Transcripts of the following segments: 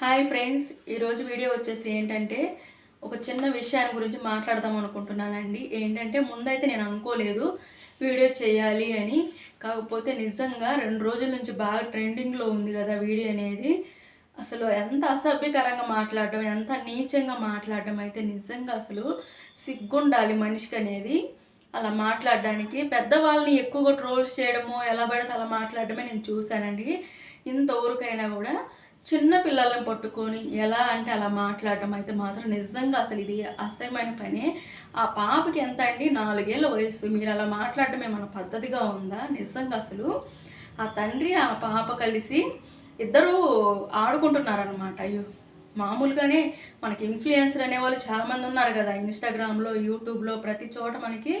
Hi friends ఈరోజు video వచ్చేసి ఏంటంటే ఒక చిన్న విషయాన్ని గురించి మాట్లాడదాం అనుకుంటున్నానండి. ఏంటంటే ముందైతే నేను అనుకోలేదు వీడియో చేయాలి అని. కాకపోతే నిజంగా రెండు రోజుల నుంచి బాగా ట్రెండింగ్లో ఉంది కదా వీడియో అనేది. అసలు ఎంత అసభ్యకరంగా మాట్లాడడం ఎంత నీచంగా మాట్లాడడం అయితే నిజంగా అసలు సిగ్గుండాలి మనిషికి అనేది. అలా మాట్లాడడానికి పెద్దవాళ్ళని ఎక్కువగా ట్రోల్స్ చేయడము ఎలా పడితే అలా మాట్లాడడమే నేను చూశానండి. ఇంత ఊరికైనా కూడా చిన్న పిల్లలను పట్టుకొని ఎలా అంటే అలా మాట్లాడడం అయితే మాత్రం నిజంగా అసలు ఇది అసహ్యమైన పని. ఆ పాపకి ఎంత అండి? నాలుగేళ్ళ వయసు మీరు అలా మాట్లాడడం ఏమైనా పద్ధతిగా ఉందా? నిజంగా అసలు ఆ తండ్రి ఆ పాప కలిసి ఇద్దరూ ఆడుకుంటున్నారనమాట అయ్యో! మామూలుగానే మనకి ఇన్ఫ్లుయెన్సర్ అనేవాళ్ళు చాలామంది ఉన్నారు కదా. ఇన్స్టాగ్రామ్లో యూట్యూబ్లో ప్రతి చోట మనకి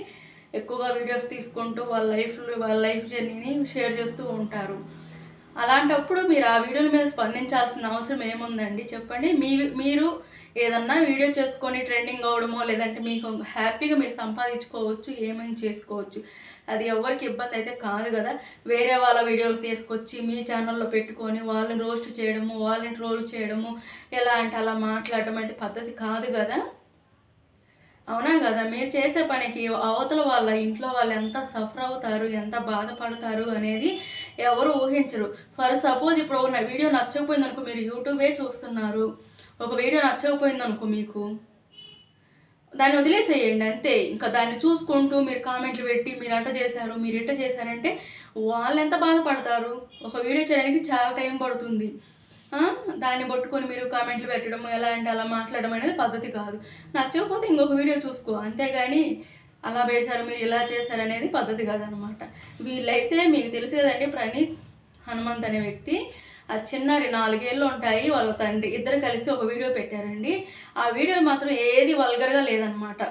ఎక్కువగా వీడియోస్ తీసుకుంటూ వాళ్ళ లైఫ్లో వాళ్ళ లైఫ్ జర్నీని షేర్ చేస్తూ ఉంటారు. అలాంటప్పుడు మీరు ఆ వీడియోల మీద స్పందించాల్సిన అవసరం ఏముందండి? చెప్పండి. మీ మీరు ఏదన్నా వీడియో చేసుకొని ట్రెండింగ్ అవడమో లేదంటే మీకు హ్యాపీగా మీరు సంపాదించుకోవచ్చు ఏమైనా చేసుకోవచ్చు అది ఎవరికి ఇబ్బంది అయితే కాదు కదా. వేరే వాళ్ళ వీడియోలు తీసుకొచ్చి మీ ఛానల్లో పెట్టుకొని వాళ్ళని రోస్ట్ చేయడము వాళ్ళని ట్రోల్ చేయడము ఎలా అంటే అలా మాట్లాడడం అయితే పద్ధతి కాదు కదా. అవునా కదా? మీరు చేసే పనికి అవతల వాళ్ళ ఇంట్లో వాళ్ళు ఎంత సఫర్ అవుతారు ఎంత బాధపడతారు అనేది ఎవరు ఊహించరు. ఫర్ సపోజ్ ఇప్పుడు ఒక వీడియో నచ్చకపోయింది అనుకో మీరు యూట్యూబే చూస్తున్నారు. ఒక వీడియో నచ్చకపోయింది అనుకో మీకు దాన్ని వదిలేసేయండి అంతే. ఇంకా దాన్ని చూసుకుంటూ మీరు కామెంట్లు పెట్టి మీరు అట్ట చేశారు మీరు ఇట్ట చేశారంటే వాళ్ళు ఎంత బాధపడతారు? ఒక వీడియో చేయడానికి చాలా టైం పడుతుంది. దాన్ని పట్టుకొని మీరు కామెంట్లు పెట్టడం ఎలా అంటే అలా మాట్లాడడం అనేది పద్ధతి కాదు. నచ్చకపోతే ఇంకొక వీడియో చూసుకో. అంతేగాని అలా వేశారు మీరు ఇలా చేశారు అనేది పద్ధతి కాదనమాట. వీళ్ళైతే మీకు తెలుసు కదండి ప్రణీత్ హనుమంత్ అనే వ్యక్తి. ఆ చిన్నారి నాలుగేళ్ళు ఉంటాయి వాళ్ళ తండ్రి. ఇద్దరు కలిసి ఒక వీడియో పెట్టారండి. ఆ వీడియో మాత్రం ఏది వల్గర్గా లేదనమాట.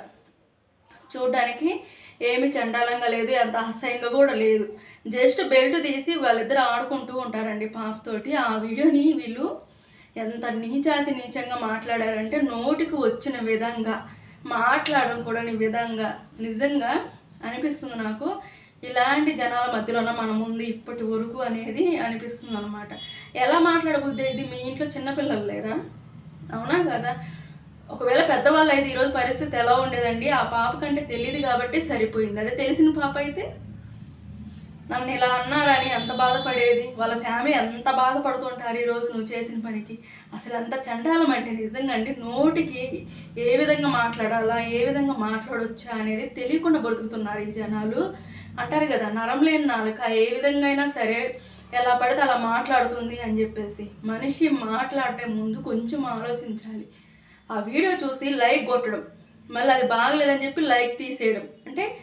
చూడడానికి ఏమి చండాలంగా లేదు ఎంత అసహ్యంగా కూడా లేదు. జస్ట్ బెల్ట్ తీసి వాళ్ళిద్దరు ఆడుకుంటూ ఉంటారండి పాపతోటి ఆ వీడియోని వీళ్ళు ఎంత నీచాతి నీచంగా మాట్లాడారంటే నోటికి వచ్చిన విధంగా మాట్లాడడం కూడా విధంగా నిజంగా అనిపిస్తుంది నాకు. ఇలాంటి జనాల మధ్యలోన మనం ఉంది ఇప్పటి వరకు అనేది అనిపిస్తుంది అనమాట ఎలా మాట్లాడబుద్ది మీ ఇంట్లో చిన్నపిల్లలు లేరా? అవునా కదా? ఒకవేళ పెద్దవాళ్ళు అయితే ఈరోజు పరిస్థితి ఎలా ఉండేదండి? ఆ పాప కంటే తెలియదు కాబట్టి సరిపోయింది. అదే తెలిసిన పాప అయితే నన్ను ఇలా అన్నారని ఎంత బాధపడేది? వాళ్ళ ఫ్యామిలీ ఎంత బాధపడుతుంటారు ఈరోజు నువ్వు చేసిన పనికి? అసలు ఎంత చండాలం అంటే నిజంగా అండి నోటికి ఏ విధంగా మాట్లాడాలా ఏ విధంగా మాట్లాడొచ్చా అనేది తెలియకుండా బ్రతుకుతున్నారు ఈ జనాలు. అంటారు కదా నరం లేని నాలుక ఏ విధంగా అయినా సరే ఎలా పడితే అలా మాట్లాడుతుంది అని చెప్పేసి. మనిషి మాట్లాడే ముందు కొంచెం ఆలోచించాలి. ఆ వీడియో చూసి లైక్ కొట్టడం. మళ్ళీ అది బాగలేదని చెప్పి లైక్ తీసేయడం. అంటే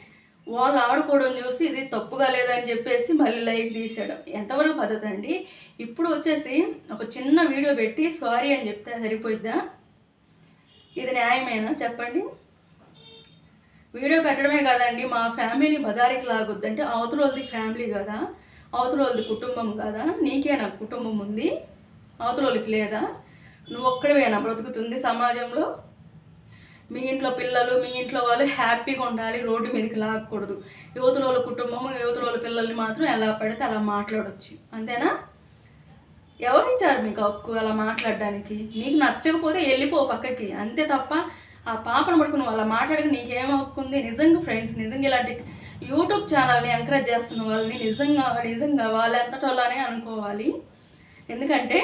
వాళ్ళు ఆడుకోవడం చూసి ఇది తప్పుగా లేదని చెప్పేసి మళ్ళీ లైక్ తీసేయడం. ఎంతవరకు పద్ధతి అండి? ఇప్పుడు వచ్చేసి ఒక చిన్న వీడియో పెట్టి సారీ అని చెప్తే సరిపోయిద్దా? ఇది న్యాయమేనా? చెప్పండి. వీడియో పెట్టడమే కాదండి మా ఫ్యామిలీని బజారికి లాగొద్దు. అంటే అవతల వాళ్ళది ఫ్యామిలీ కదా అవతల వాళ్ళది కుటుంబం కదా. నీకే నాకు కుటుంబం ఉంది. అవతల వాళ్ళకి లేదా? నువ్వు ఒక్కడివేనా బ్రతుకుతుంది సమాజంలో. మీ ఇంట్లో పిల్లలు మీ ఇంట్లో వాళ్ళు హ్యాపీగా ఉండాలి రోడ్డు మీదకి లాగకూడదు యువతల వాళ్ళ కుటుంబము యువతల వాళ్ళ పిల్లల్ని మాత్రం ఎలా పడితే అలా మాట్లాడవచ్చు అంతేనా? ఎవరిచ్చారు మీకు హక్కు అలా మాట్లాడడానికి? నీకు నచ్చకపోతే వెళ్ళిపో పక్కకి. అంతే తప్ప ఆ పాపను పట్టుకుని అలా మాట్లాడక నీకేం హక్కు ఉంది? నిజంగా ఫ్రెండ్స్ నిజంగా ఇలాంటి యూట్యూబ్ ఛానల్ని ఎంకరేజ్ చేస్తున్న వాళ్ళని నిజంగా నిజంగా వాళ్ళెంతటోళ్ళనే అనుకోవాలి. ఎందుకంటే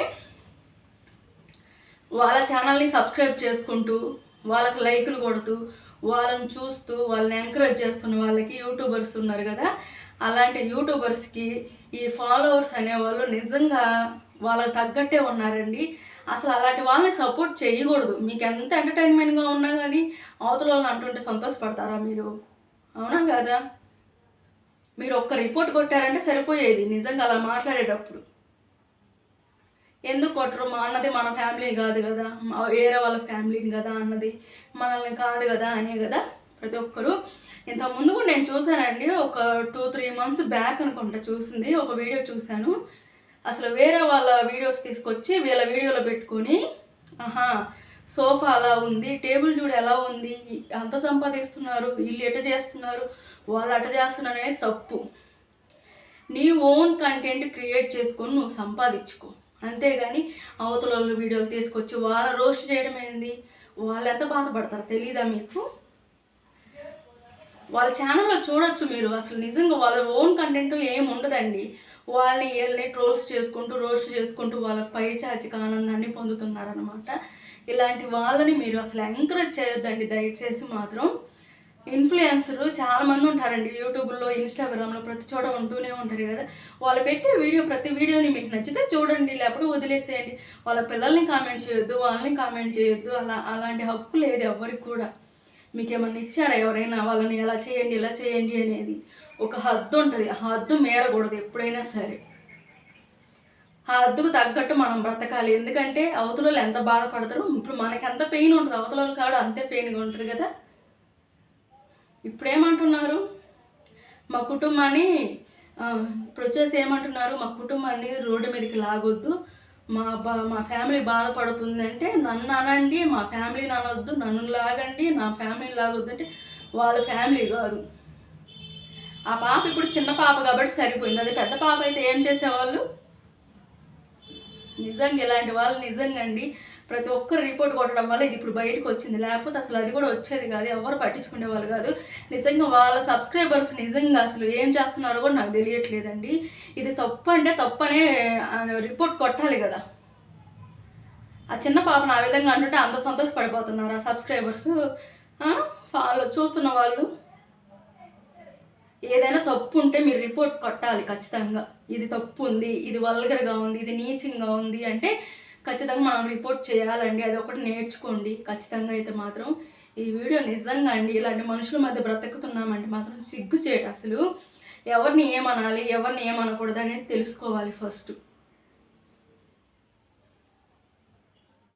వాళ్ళ ఛానల్ని సబ్స్క్రైబ్ చేసుకుంటూ వాళ్ళకి లైకులు కొడుతూ వాళ్ళని చూస్తూ వాళ్ళని ఎంకరేజ్ చేస్తున్న వాళ్ళకి యూట్యూబర్స్ ఉన్నారు కదా. అలాంటి యూట్యూబర్స్కి ఈ ఫాలోవర్స్ అనేవాళ్ళు నిజంగా వాళ్ళకి తగ్గట్టే ఉన్నారండి. అసలు అలాంటి వాళ్ళని సపోర్ట్ చేయకూడదు. మీకు ఎంత ఎంటర్టైన్మెంట్గా ఉన్నా కానీ అవతల వాళ్ళు అంటుంటే సంతోషపడతారా మీరు? అవునా కదా? మీరు ఒక్క రిపోర్ట్ కొట్టారంటే సరిపోయేది. నిజంగా అలా మాట్లాడేటప్పుడు. ఎందుకు కొట్టరు? మా అన్నది మన ఫ్యామిలీ కాదు కదా. వేరే వాళ్ళ ఫ్యామిలీని కదా అన్నది. మనల్ని కాదు కదా అనే కదా ప్రతి ఒక్కరు. ఇంతకుముందు ముందు కూడా నేను చూశానండి. ఒక టూ త్రీ మంత్స్ బ్యాక్ అనుకుంటా చూసింది. ఒక వీడియో చూశాను. అసలు వేరే వాళ్ళ వీడియోస్ తీసుకొచ్చి వీళ్ళ వీడియోలో పెట్టుకొని ఆహా సోఫా అలా ఉంది టేబుల్ చూడు ఎలా ఉంది అంత సంపాదిస్తున్నారు వీళ్ళు ఎట చేస్తున్నారు వాళ్ళు అట చేస్తున్నారు అనేది తప్పు. నీ ఓన్ కంటెంట్ క్రియేట్ చేసుకొని నువ్వు సంపాదించుకో. అంతేగాని అవతల వీడియోలు తీసుకొచ్చి వాళ్ళ రోస్ట్ చేయడం ఏంది? వాళ్ళు ఎంత బాధపడతారు తెలీదా మీకు? వాళ్ళ ఛానల్లో చూడొచ్చు మీరు. అసలు నిజంగా వాళ్ళ ఓన్ కంటెంట్ ఏమి ఉండదండి. వాళ్ళని వీళ్ళని ట్రోల్స్ చేసుకుంటూ రోస్ట్ చేసుకుంటూ వాళ్ళ పై చాచిక ఆనందాన్ని పొందుతున్నారనమాట ఇలాంటి వాళ్ళని మీరు అసలు ఎంకరేజ్ చేయొద్దండి. దయచేసి మాత్రం ఇన్ఫ్లుయెన్సర్లు చాలామంది ఉంటారండి యూట్యూబ్లో ఇన్స్టాగ్రామ్లో ప్రతి చోట ఉంటూనే ఉంటారు కదా. వాళ్ళు పెట్టే వీడియో ప్రతి వీడియోని మీకు నచ్చితే చూడండి లేకపోతే వదిలేసేయండి. వాళ్ళ పిల్లల్ని కామెంట్ చేయొద్దు వాళ్ళని కామెంట్ చేయొద్దు అలా అలాంటి హక్కు లేదు ఎవరికి కూడా. మీకు ఏమన్నా ఇచ్చారా ఎవరైనా వాళ్ళని ఎలా చేయండి ఇలా చేయండి అనేది? ఒక హద్దు ఉంటుంది. ఆ హద్దు మేరకూడదు ఎప్పుడైనా సరే. ఆ హద్దుకు తగ్గట్టు మనం బ్రతకాలి. ఎందుకంటే అవతల వాళ్ళు ఎంత బాధపడతారో ఇప్పుడు మనకి ఎంత పెయిన్ ఉంటుంది. అవతల వాళ్ళు కాదు అంతే పెయిన్గా ఉంటుంది కదా. ఇప్పుడేమంటున్నారు? మా కుటుంబాన్ని ఇప్పుడు వచ్చేసి ఏమంటున్నారు? మా కుటుంబాన్ని రోడ్డు మీదకి లాగొద్దు. మా బా మా ఫ్యామిలీ బాధపడుతుంది అంటే నన్ను అనండి మా ఫ్యామిలీని అనొద్దు నన్ను లాగండి నా ఫ్యామిలీని లాగొద్దు అంటే వాళ్ళ ఫ్యామిలీ కాదు. ఆ పాప ఇప్పుడు చిన్న పాప కాబట్టి సరిపోయింది. అది పెద్ద పాప అయితే ఏం చేసేవాళ్ళు? నిజంగా ఇలాంటి వాళ్ళు నిజంగా అండి. ప్రతి ఒక్కరు రిపోర్ట్ కొట్టడం వల్ల ఇది ఇప్పుడు బయటకు వచ్చింది. లేకపోతే అసలు అది కూడా వచ్చేది కాదు. ఎవరు పట్టించుకునే వాళ్ళు కాదు. నిజంగా వాళ్ళ సబ్స్క్రైబర్స్ నిజంగా అసలు ఏం చేస్తున్నారో కూడా నాకు తెలియట్లేదండి. ఇది తప్పు అంటే తప్పనే రిపోర్ట్ కొట్టాలి కదా. ఆ చిన్న పాపను ఆ విధంగా అంటుంటే అంత సంతోషపడిపోతున్నారు ఆ సబ్స్క్రైబర్స్ ఫాలో చూస్తున్న వాళ్ళు. ఏదైనా తప్పు ఉంటే మీరు రిపోర్ట్ కొట్టాలి ఖచ్చితంగా. ఇది తప్పు ఉంది ఇది వల్గర్గా ఉంది ఇది నీచంగా ఉంది అంటే ఖచ్చితంగా మనం రిపోర్ట్ చేయాలండి. అది ఒకటి నేర్చుకోండి. ఖచ్చితంగా అయితే మాత్రం ఈ వీడియో నిజంగా అండి. ఇలాంటి మనుషుల మధ్య బ్రతుకుతున్నామంటే మాత్రం సిగ్గు చేయట అసలు. ఎవరిని ఏమనాలి ఎవరిని ఏమనకూడదు అనేది తెలుసుకోవాలి ఫస్ట్